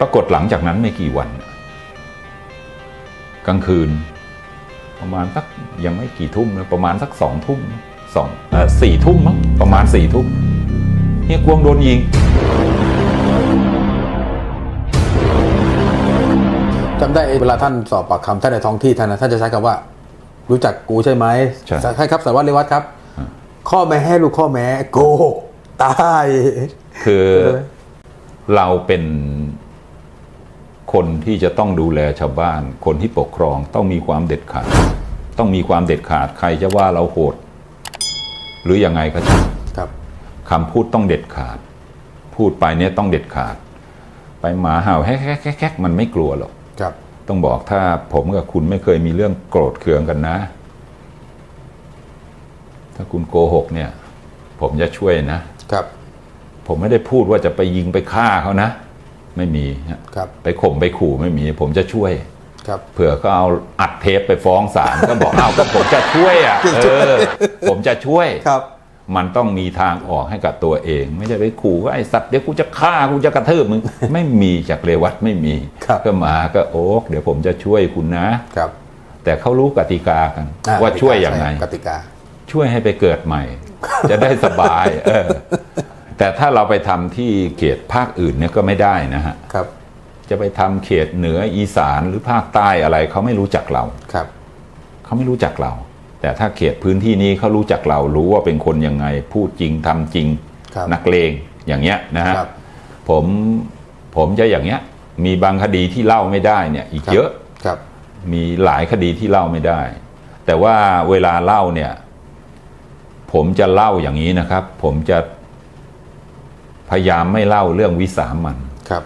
ปรากฏหลังจากนั้นไม่กี่วัน กลางคืน ประมาณสักยังไม่กี่ทุ่มนะประมาณสักสองทุ่มสองเออสี่ทุ่มมั้งประมาณสี่ทุ่มเฮียกวงโดนยิงจำได้เวลาท่านสอบปากคำท่านในท้องที่ท่านนะท่านจะใช้คำว่า รู้จักกูใช่ไหมใช่ใช่ครับสารวัตรเรวัตครับ ข้อแม้ลูกข้อแม้โกหกตายคือเออเราเป็น คนที่จะต้องดูแลชาวบ้าน คนที่ปกครองต้องมีความเด็ดขาด ต้องมีความเด็ดขาดใครจะว่าเราโหด หรือยังไงก็ช่างครับคำพูดต้องเด็ดขาด พูดไปเนี่ยต้องเด็ดขาด ไปหมาเห่าแฮกแฮกแฮกแฮกมันไม่กลัวหรอกครับต้องบอกถ้าผมกับคุณไม่เคยมีเรื่องโกรธเคืองกันนะ ถ้าคุณโกหกเนี่ย ผมจะช่วยนะครับ ผมไม่ได้พูดว่าจะไปยิงไปฆ่าเขานะ ไม่มีฮะครับไปข่มไปขู่ไม่มี ผมจะช่วยครับเผื่อก็เอาอัดเทปไปฟ้องศาลก็บอกเอาก็ผมจะช่วยอะเออผมจะช่วยครับ มันต้องมีทางออกให้กับตัวเอง ไม่ใช่ไปขู่ว่าไอ้สัตว์เดี๋ยวกูจะฆ่ากูจะกระทืบมึงไม่มีจากเรวัตไม่มีครับก็มาก็โอ๊กเดี๋ยวผมจะช่วยคุณนะครับ แต่เขารู้กติกากันอ่ว่าช่วยอย่างไรกติกา ช่วยให้ไปเกิดใหม่ จะได้สบาย เออ แต่ถ้าเราไปทำที่เขตภาคอื่นเนี่ยก็ไม่ได้นะฮะครับจะไปทำเขตเหนืออีสานหรือภาคใต้อะไรเขาไม่รู้จักเราครับเขาไม่รู้จักเรา แต่ถ้าเขตพื้นที่นี้เขารู้จักเรารู้ว่าเป็นคนยังไง พูดจริงทำจริงครับนักเลงอย่างเงี้ยนะฮะครับผมผมจะอย่างเงี้ย มีบางคดีที่เล่าไม่ได้เนี่ย อีกครับเยอะครับมีหลายคดีที่เล่าไม่ได้ แต่ว่าเวลาเล่าเนี่ย ผมจะเล่าอย่างนี้นะครับ ผมจะ พยายามไม่เล่าเรื่องวิสามันครับ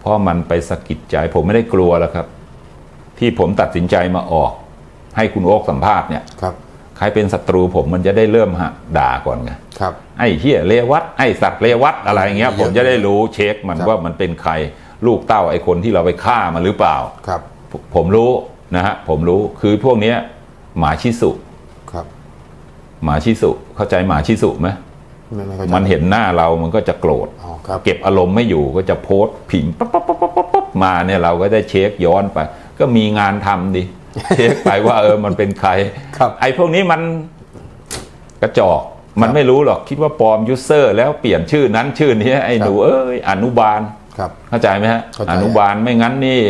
เพราะมันไปสะกิดใจผมไม่ได้กลัวแล้วครับ ที่ผมตัดสินใจมาออก ให้คุณโอ๊กสัมภาษณ์เนี่ยครับใครเป็นศัตรูผมมันจะได้เริ่มฮะด่าก่อนไงครับไอ้เฮียเลวัตไอ้สัตว์เลวัตอะไรเงี้ยเยอะผมจะได้รู้เช็คมันครับว่ามันเป็นใครลูกเต้าไอ้คนที่เราไปฆ่ามันหรือเปล่าครับผมผมรู้นะฮะผมรู้คือพวกเนี้ยหมาชิสุครับ หมาชิสุเข้าใจหมาชิสุไหมไม่ไม่เข้าใจมันเห็นหน้าเรามันก็จะโกรธอ๋อครับเก็บอารมณ์ไม่อยู่ก็จะโพสต์ผิงปั๊บปั๊บปั๊บปั๊บปั๊บปั๊บมาเนี่ยเราก็ได้เช็คย้อนไป ก็มีงานทำดิเช็คไปว่าเออมันเป็นใครครับไอ้พวกนี้มันกระจอกมันไม่รู้หรอกคิดว่าปลอมยูเซอร์แล้วเปลี่ยนชื่อนั้นชื่อนี้ไอ้หนูเอ้ยอนุบาลครับเข้าใจไหมฮะเข้าใจอนุบาลไม่งั้นนี่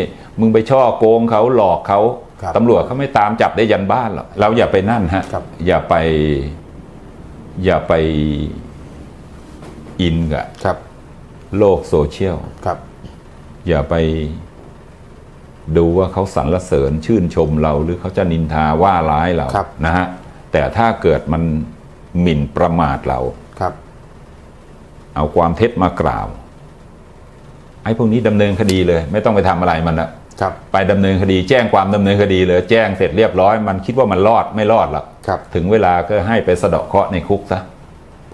มึงไปช่อโกงเขาหลอกเขาครับตำรวจเขาไม่ตามจับได้ยันบ้านหรอกเราอย่าไปนั่นฮะครับอย่าไป อย่าไป อินกับครับ โลกโซเชียลครับ อย่าไปดูว่าเขาสรรเสริญชื่นชมเราหรือเขาจะนินทาว่าร้ายเราครับนะฮะแต่ถ้าเกิดมันหมิ่นประมาทเราครับ เอาความเท็จมากล่าว ไอ้พวกนี้ดำเนินคดีเลย ไม่ต้องไปทำอะไรมันละครับ ไปดำเนินคดี แจ้งความดำเนินคดีเลย แจ้งเสร็จเรียบร้อย มันคิดว่ามันรอดไม่รอดหรอกครับถึงเวลาก็ให้ไปสะเดาะเคราะห์ในคุกซะ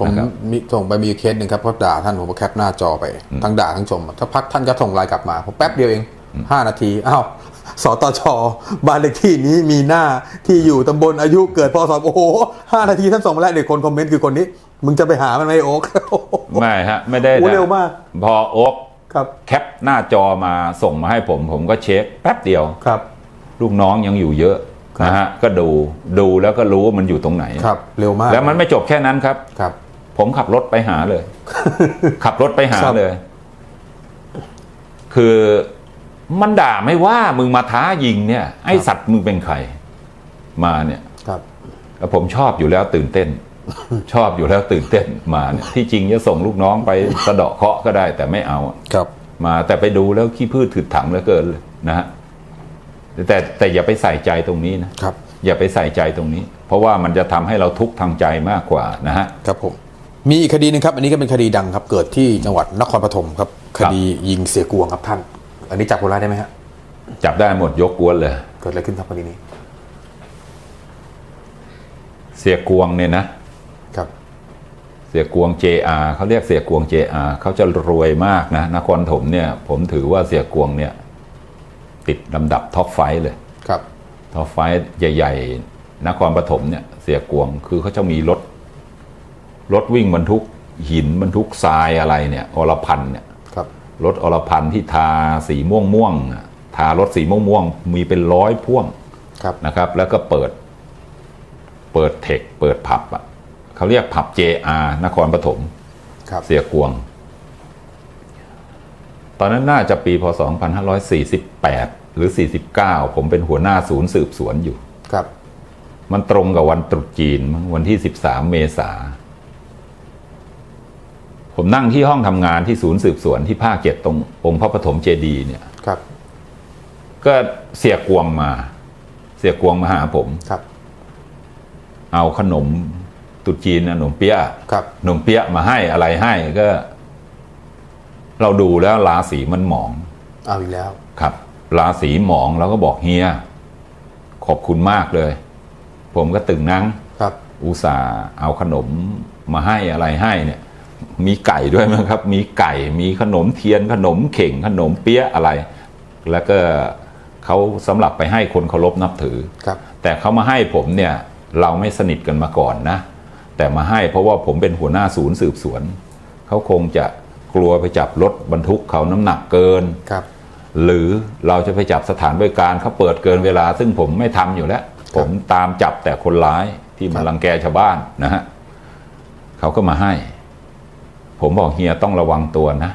ผมนะครับมีส่งไปมีเคสหนึ่งครับเขาด่าท่านผมก็แคปหน้าจอไป ทั้งด่าทั้งชมถ้าพักท่านก็ส่งไลน์กลับมาผมแป๊บเดียวเองห้านาทีอ้าวสตชบ้านเลขที่นี้มีหน้าที่อยู่ตำบลอายุเกิดพศโอ้โหห้านาทีท่านส่งมาแล้วเด็กคนคอมเมนต์คือคนนี้ มึงจะไปหามันไหมโอ๊คไม่ฮะ ไม่ได้โอ้นะเร็วมาก พอโอ๊กครับแคปหน้าจอมาส่งมาให้ผม ผมก็เช็คแป๊บเดียวครับ ลูกน้องยังอยู่เยอะครับนะฮะก็ดูดูแล้วก็รู้ว่ามันอยู่ตรงไหนครับ เร็วมาก แล้วมันไม่จบแค่นั้นครับครับ ผมขับรถไปหาเลย ขับรถไปหาครับเลย คือมันด่าไม่ว่ามึงมาท้ายิงเนี่ย ไอสัตว์มึงเป็นใคร มาเนี่ยครับแล้วผมชอบอยู่แล้วตื่นเต้น ชอบอยู่แล้วตื่นเต้นมาเนี่ยที่จริงจะส่งลูกน้องไปสะเดาะเคราะห์ก็ได้ แต่ไม่เอาอะครับ มาแต่ไปดูแล้วขี้พืชถืดถังเหลือเกินเลยนะฮะแต่แต่อย่าไปใส่ใจตรงนี้นะครับ อย่าไปใส่ใจตรงนี้ เพราะว่ามันจะทำให้เราทุกข์ทางใจมากกว่านะฮะครับผม มีอีกคดีหนึงครับ อันนี้ก็เป็นคดีดังครับ เกิดที่จังหวัดนครปฐมครับ คดียิงเสียกวงครับท่าน อันนี้จับคนร้ายได้ไหมฮะจับได้หมดยกกวนเลย เกิดอะไรขึ้นครับคดีนี้ เสียกวงเนี่ยนะครับ เสียกวง JR เขาเรียกเสียกวง JR เขาจะรวยมากนะนครถมเนี่ย ผมถือว่าเสียกวงเนี่ย ติดลำดับท็อปไฟว์เลยครับท็อปไฟว์ใหญ่ ๆ นครปฐมเนี่ย เสียกวงคือเขาจะมีรถ รถวิ่งบรรทุกหินบรรทุกทรายอะไรเนี่ยอรพันธ์เนี่ยครับรถอรพันธ์ที่ทาสีม่วงม่วงๆอะทารถสีม่วงม่วงๆมีเป็นร้อยพ่วงครับนะครับ แล้วก็เปิด เปิดเทคเปิดผับอะเขาเรียกผับ JR นครปฐมครับเสียกวง ตอนนั้นน่าจะปีพศ 2548 หรือ 49 ผมเป็นหัวหน้าศูนย์สืบสวนอยู่ครับ มันตรงกับวันตรุษจีนมั้งวันที่ 13 เมษา ผมนั่งที่ห้องทำงานที่ศูนย์สืบสวนที่ภาคเจ็ดตรงองค์พระปฐมเจดีย์เนี่ยครับ ก็เสียกวงมา เสียกวงมาหาผมครับ เอาขนมตรุษจีนนะขนมเปี๊ยะครับขนมเปี๊ยะมาให้อะไรให้ก็ เราดูแล้วราศีมันหมองเอาอีกแล้ว ครับราศีหมองเราก็บอกเฮีย ขอบคุณมากเลย ผมก็ตึงนังครับ อุตส่าห์เอาขนมมาให้อะไรให้เนี่ย มีไก่ด้วยมั้งครับ มีไก่มีขนมเทียนขนมเข่งขนมเปี๊ยะอะไร แล้วก็เขาสำหรับไปให้คนเคารพนับถือครับ แต่เขามาให้ผมเนี่ยเราไม่สนิทกันมาก่อนนะ แต่มาให้เพราะว่าผมเป็นหัวหน้าศูนย์สืบสวนเขาคงจะกลัวไปจับรถบรรทุกเขาน้ำหนักเกินครับ หรือเราจะไปจับสถานบริการเขาเปิดเกินเวลา ซึ่งผมไม่ทำอยู่แล้ว ผมตามจับแต่คนร้ายที่มารังแกชาวบ้านนะฮะเขาก็มาให้ ผมบอกเฮียต้องระวังตัวนะ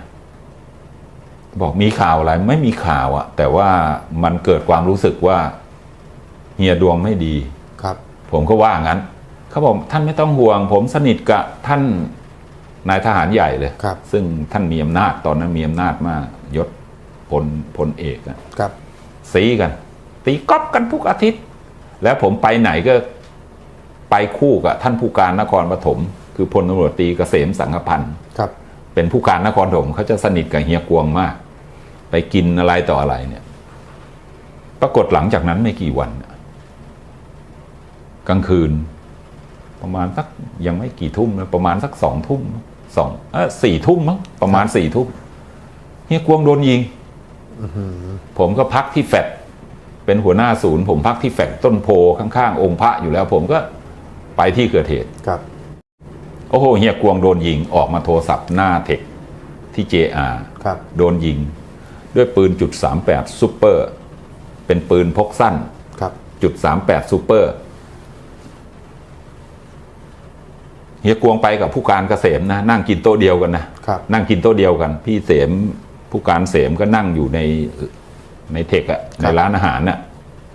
บอกมีข่าวอะไรไม่มีข่าวอะแต่ว่ามันเกิดความรู้สึกว่าเฮียดวงไม่ดีครับ ผมก็ว่างั้นเขาบอกท่านไม่ต้องห่วง ผมสนิทกับท่านนายทหารใหญ่เลยครับ ซึ่งท่านมีอำนาจตอนนั้นมีอำนาจมากยศพลพลเอกอะครับซีกัน ตีก๊อปกันทุกอาทิตย์ แล้วผมไปไหนก็ไปคู่กับท่านผู้การนครปฐม คือพลตำรวจตรีเกษมสังฆพันธ์ครับ เป็นผู้การนครปฐมเขาจะสนิทกับเฮียกวงมาก ไปกินอะไรต่ออะไรเนี่ย ปรากฏหลังจากนั้นไม่กี่วันน่ะกลางคืน ประมาณสักยังไม่กี่ทุ่มนะประมาณสักสองทุ่มสองเออสี่ทุ่มมั้งประมาณสี่ทุ่มเฮียกวงโดนยิงผมก็พักที่แฟดเป็นหัวหน้าศูนย์ ผมพักที่แฟดต้นโพข้างๆ องค์พระอยู่แล้ว ผมก็ไปที่เกิดเหตุครับ โอ้โหเฮียกวงโดนยิงออกมาโทรศัพท์หน้าเทคที่ JR ครับโดนยิง ด้วยปืนจุดสามแปดซูเปอร์เป็นปืนพกสั้นครับจุดสามแปดซูเปอร์เฮียกวงไปกับผู้การเกษมนะ นั่งกินโต๊ะเดียวกันนะครับนั่งกินโต๊ะเดียวกัน พี่เสมผู้การเสมก็นั่งอยู่ในในเทคอะในร้านอาหารน่ะ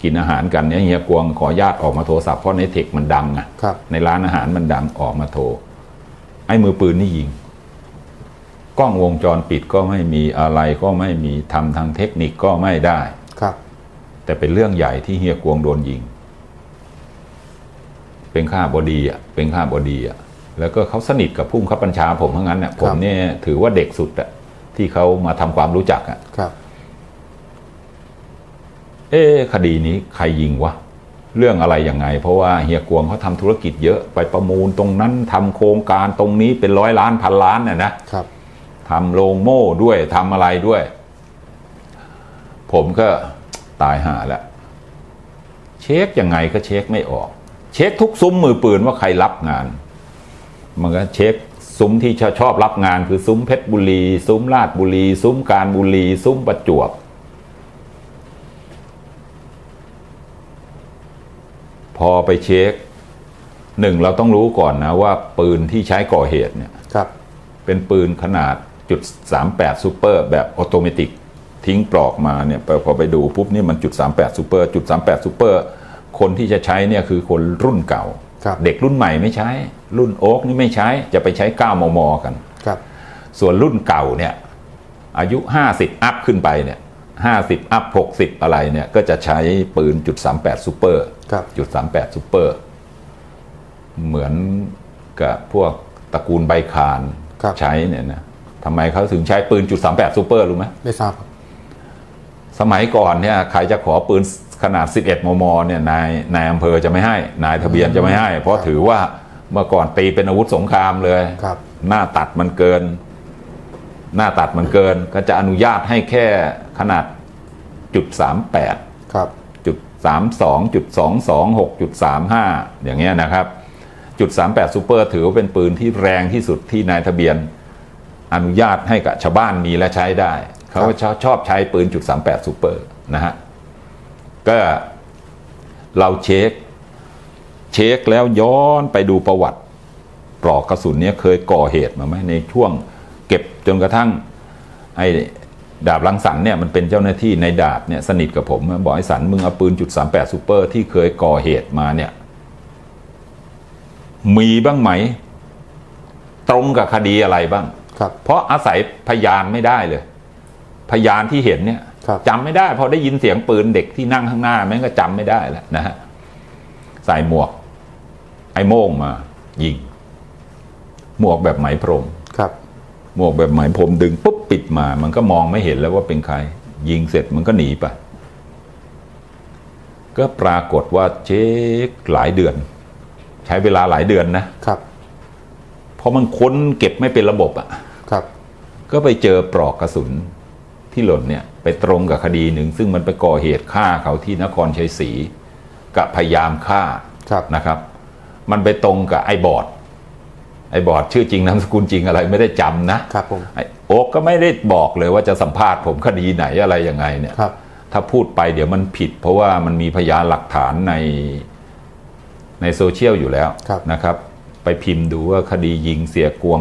กินอาหารกันเนี่ยเฮียกวงขออนุญาตออกมาโทรศัพท์เพราะในเทคมันดังอะครับในร้านอาหารมันดังออกมาโทร ไอ้มือปืนนี่ยิง กล้องวงจรปิดก็ไม่มีอะไรก็ไม่มีทำทางเทคนิคก็ไม่ได้ครับ แต่เป็นเรื่องใหญ่ที่เฮียกวงโดนยิง เป็นข้าบดีอะเป็นข้าบดีอะแล้วก็เขาสนิทกับผู้บังคับบัญชาผมทั้งนั้นเนี่ยผมเนี่ยถือว่าเด็กสุดอะที่เขามาทำความรู้จักอะครับ เอ๊ะคดีนี้ใครยิงวะ เรื่องอะไรยังไง เพราะว่าเฮียกวงเขาทำธุรกิจเยอะไปประมูลตรงนั้นทำโครงการตรงนี้เป็นร้อยล้านพันล้านน่ะนะครับทำโรงโม่ด้วยทำอะไรด้วย ผมก็ตายหาแล้วเช็คยังไงก็เช็คไม่ออก เช็คทุกซุ้มมือปืนว่าใครรับงาน มันก็เช็คซุ้มที่ชอบชอบรับงานคือซุ้มเพชรบุรี ซุ้มลาดบุรี ซุ้มการบุรี ซุ้มประจวบ พอไปเช็คหนึ่งเราต้องรู้ก่อนนะว่าปืนที่ใช้ก่อเหตุเนี่ยครับ เป็นปืนขนาดจุด38ซูเปอร์แบบออโตเมติกทิ้งปลอกมาเนี่ยพอพอไปดูปุ๊บนี่มันจุด38ซูเปอร์จุด38ซูเปอร์คนที่จะใช้เนี่ยคือคนรุ่นเก่าครับเด็กรุ่นใหม่ไม่ใช้ รุ่นโอ๊กนี่ไม่ใช้จะไปใช้9มมกันครับส่วนรุ่นเก่าเนี่ยอายุ50อัพขึ้นไปเนี่ย 50 อัพ 60 อะไรเนี่ย ก็จะใช้ปืนจุด38ซูเปอร์ครับจุด38ซูเปอร์เหมือนกับพวกตระกูลใบคานครับใช้เนี่ยนะทำไมเขาถึงใช้ปืนจุด38ซูเปอร์รู้ไหมไม่ทราบครับสมัยก่อนเนี่ยใครจะขอปืนขนาด 11 มม เนี่ยนายนายอำเภอจะไม่ให้ นายทะเบียนจะไม่ให้ เพราะถือว่าเมื่อก่อนตีเป็นอาวุธสงครามเลยครับหน้าตัดมันเกิน หน้าตัดมันเกินก็จะอนุญาตให้แค่ขนาดจุด38ครับจุดสามสองจุดสองสองหกจุดสามห้าอย่างเงี้ยนะครับ จุดสามแปดซูเปอร์ถือว่าเป็นปืนที่แรงที่สุดที่นายทะเบียน อนุญาตให้กับชาวบ้านมีและใช้ได้ เขาก็ชอบชอบใช้ปืนจุดสามแปดซูเปอร์นะฮะก็เราเช็ค เช็คแล้วย้อนไปดูประวัติปลอกกระสุนเนี้ยเคยก่อเหตุมาไหมในช่วง เก็บจนกระทั่งไอ้ดาบลังสันเนี่ยมันเป็นเจ้าหน้าที่ในดาบเนี่ยสนิทกับผมบอกไอ้สันมึงเอาปืนจุดสามแปดซูเปอร์ที่เคยก่อเหตุมาเนี่ย มีบ้างไหม ตรงกับคดีอะไรบ้างครับเพราะอาศัยพยานไม่ได้เลย พยานที่เห็นเนี่ยครับจำไม่ได้ พอได้ยินเสียงปืนเด็กที่นั่งข้างหน้าแม่งก็จำไม่ได้แล้วนะฮะใส่หมวก ไอ้โม่งมา ยิง หมวกแบบไหมพรมครับ หมวกแบบไหมพรมดึงปุ๊บปิดมา มันก็มองไม่เห็นแล้วว่าเป็นใคร ยิงเสร็จมันก็หนีไป ก็ปรากฏว่าเช็คหลายเดือน ใช้เวลาหลายเดือนนะครับ เพราะมันค้นเก็บไม่เป็นระบบอะ่ะครับ ก็ไปเจอปลอกกระสุนที่หล่นเนี่ย ไปตรงกับคดีหนึ่ง ซึ่งมันไปก่อเหตุฆ่าเขาที่นครชัยศรีกับพยายามฆ่าครับนะครับ มันไปตรงกับไอ้บอด ไอ้บอดชื่อจริงนามสกุลจริงอะไรไม่ได้จำนะครับผมไอ้โอ๊กก็ไม่ได้บอกเลยว่าจะสัมภาษณ์ผมคดีไหนอะไรยังไงเนี่ยครับ ถ้าพูดไปเดี๋ยวมันผิด เพราะว่ามันมีพยานหลักฐานในในโซเชียลอยู่แล้วครับนะครับ ไปพิมพ์ดูว่าคดียิงเสียกวง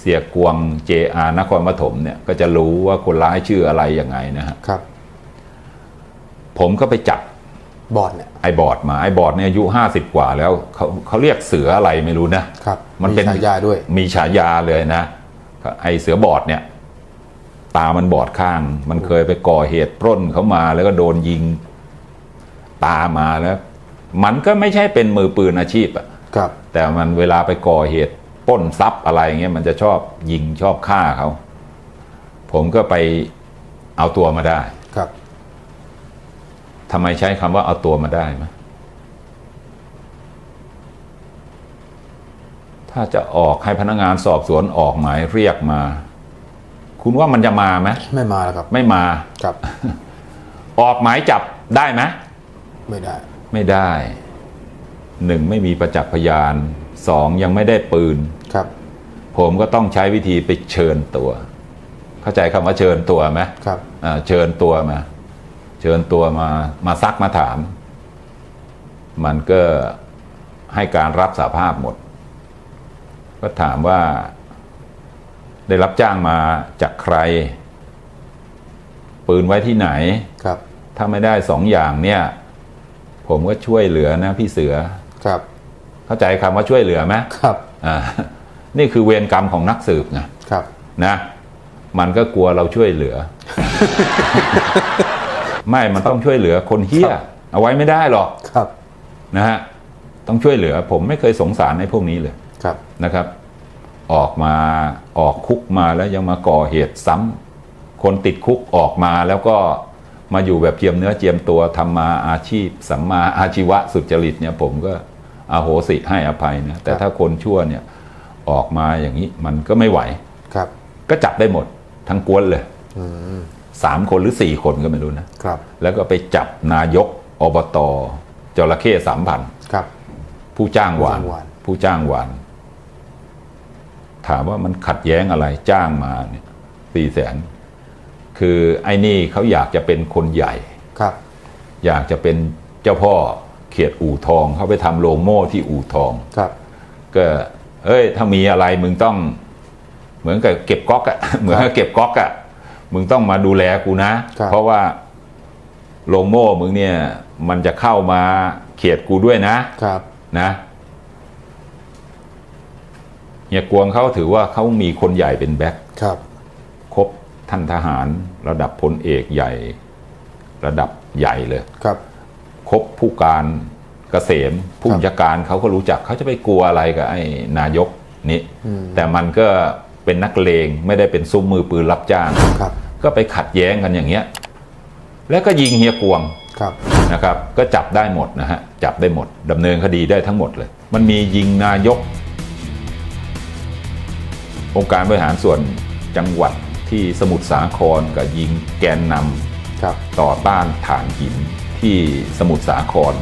เสียกวง JR นครปฐมเนี่ยก็จะรู้ว่าคนร้ายชื่ออะไรยังไงนะฮะครับ ผมก็ไปจับ บอดเนี่ยไอ้บอดมาไอ้บอดเนี่ยอายุห้าสิบกว่าแล้วเขาเขาเรียกเสืออะไรไม่รู้นะครับมันเป็นฉายาด้วย มีฉายาเลยนะ ไอเสือบอดเนี่ย ตามันบอดข้าง มันเคยไปก่อเหตุปล้นเขามาแล้วก็โดนยิง ตามาแล้ว มันก็ไม่ใช่เป็นมือปืนอาชีพอะครับ แต่มันเวลาไปก่อเหตุปล้นทรัพย์อะไรเงี้ยมันจะชอบยิงชอบฆ่าเขา ผมก็ไปเอาตัวมาได้ครับ ทำไมใช้คำว่าเอาตัวมาได้ไหมถ้าจะออกให้พนักงานสอบสวนออกหมายเรียกมา คุณว่ามันจะมาไหมไม่มาแล้วครับ ไม่มาครับ ออกหมายจับได้ไหมไม่ได้ ไม่ได้หนึ่งไม่มีประจักษ์พยานสองยังไม่ได้ปืนครับ ผมก็ต้องใช้วิธีไปเชิญตัว เข้าใจคำว่าเชิญตัวไหมครับอ่าเชิญตัวมาเชิญตัวมามาซักมาถาม มันก็ให้การรับสาภาพหมด ก็ถามว่าได้รับจ้างมาจากใคร ปืนไว้ที่ไหนครับ ถ้าไม่ได้สองอย่างเนี่ย ผมก็ช่วยเหลือนะพี่เสือครับ เข้าใจคำว่าช่วยเหลือไหมครับอ่านี่คือเวรกรรมของนักสืบไงครับ นะ มันก็กลัวเราช่วยเหลือ ไม่มันต้องช่วยเหลือคนเฮี้ยครับเอาไว้ไม่ได้หรอกครับนะฮะต้องช่วยเหลือ ผมไม่เคยสงสารในพวกนี้เลยครับนะครับ ออกมาออกคุกมาแล้วยังมาก่อเหตุซ้ำคนติดคุกออกมาแล้วก็มาอยู่แบบเจียมเนื้อเจียมตัวทำมาอาชีพสัมมาอาชีวะสุจริตเนี่ย ผมก็อาโหสิให้อภัยนะแต่ครับถ้าคนชั่วเนี่ยออกมาอย่างนี้มันก็ไม่ไหวครับ ก็จับได้หมดทั้งกวนเลยอืม สามคนหรือสี่คนก็ไม่รู้นะครับ แล้วก็ไปจับนายกอบตจระเข้สามพันครับ ผู้จ้างหวานผู้จ้างหวานผู้จ้างหวานถามว่ามันขัดแย้งอะไรจ้างมาเนี่ยสี่แสนคือไอ้นี่เขาอยากจะเป็นคนใหญ่ครับ อยากจะเป็นเจ้าพ่อเขียดอู่ทองเขาไปทำโรงโม่ที่อู่ทองครับ ก็เอ้ย ถ้ามีอะไรมึงต้อง เหมือนกับเก็บก๊อกอะเหมือนกับเก็บก๊อกอะ มึงต้องมาดูแลกูนะครับเพราะว่าโรงโม่มึงเนี่ย มันจะเข้ามาเขียดกูด้วยนะครับนะเฮียกวงเขาถือว่าเขามีคนใหญ่เป็นแบ็คครับครบท่านทหารระดับพลเอกใหญ่ ระดับใหญ่เลยครับครบผู้การเกษมผู้บัญชาการเขาก็รู้จักเขาจะไปกลัวอะไรกับไอ้นายกนี้อืมแต่มันก็ เป็นนักเลงไม่ได้เป็นซุ้มมือปืนรับจ้างครับ ก็ไปขัดแย้งกันอย่างเงี้ย แล้วก็ยิงเฮียกวงครับนะครับ ก็จับได้หมดนะฮะจับได้หมดดำเนินคดีได้ทั้งหมดเลย มันมียิงนายก องค์การบริหารส่วนจังหวัดที่สมุทรสาครกับยิงแกนนำครับต่อต้านฐานหินที่สมุทรสาคร